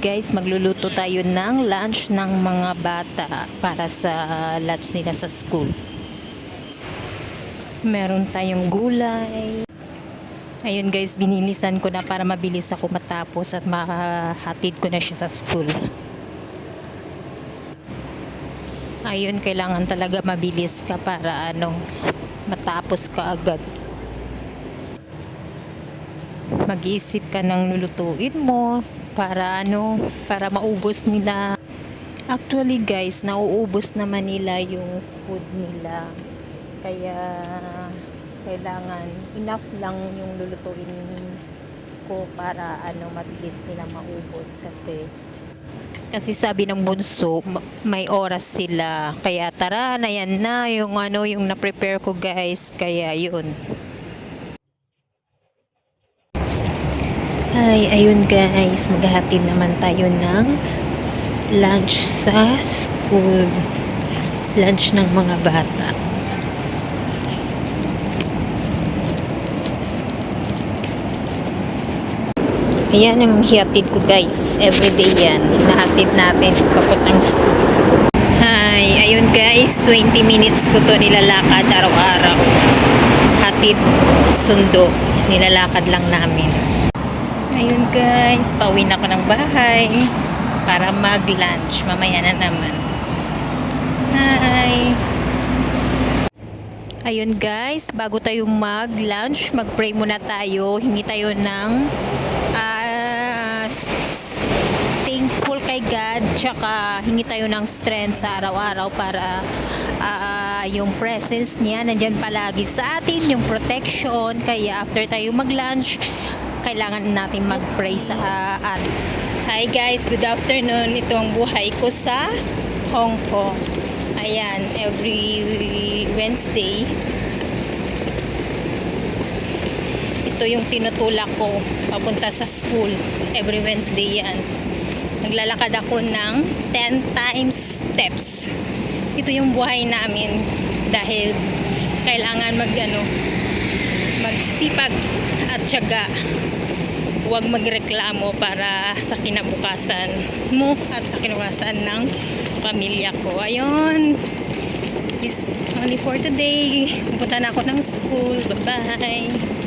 guys, magluluto tayo ng lunch ng mga bata para sa lunch nila sa school. Meron tayong gulay. Ayun guys, binilisan ko na para mabilis ako matapos at mahatid ko na siya sa school. Ayun, kailangan talaga mabilis ka para ano, matapos ka agad. Mag-iisip ka ng lulutuin mo para ano, para maubos nila. Actually guys, nauubos naman nila yung food nila. Kaya kailangan enough lang yung lulutuin ko para ano mabilis nila maubos kasi kasi sabi ng bunso ma- may oras sila kaya tara na yan na yung ano yung na-prepare ko guys kaya yun ay ayun guys maghahatid naman tayo ng lunch sa school lunch ng mga bata Ayan yung hihatid ko guys. Everyday yan. Hinahatid natin papuntang school. Hi, ayun guys. 20 minutes ko to nilalakad araw-araw. Hatid, sundo. Nilalakad lang namin. Ayun guys. Pauwi na ako ng bahay. Para mag-lunch. Mamaya na naman. Hi. Ayun guys, bago tayo mag-lunch, mag-pray muna tayo. Hingi tayo ng s- thankful kay God, tsaka hingi tayo ng strength sa araw-araw para ah, yung presence niya nandyan palagi sa atin, yung protection. Kaya after tayo mag-lunch, kailangan natin mag-pray sa at Hi guys, good afternoon. Ito ang buhay ko sa Hong Kong. Ayan, every Wednesday, ito yung tinutulak ko papunta sa school. Every Wednesday yan. Naglalakad ako ng 10 times steps. Ito yung buhay namin dahil kailangan mag ano, magsipag at tiyaga. Huwag magreklamo para sa kinabukasan mo at sa kinabukasan ng pamilya ko. Ayun. This only for today. Pupunta na ako ng school. Bye-bye.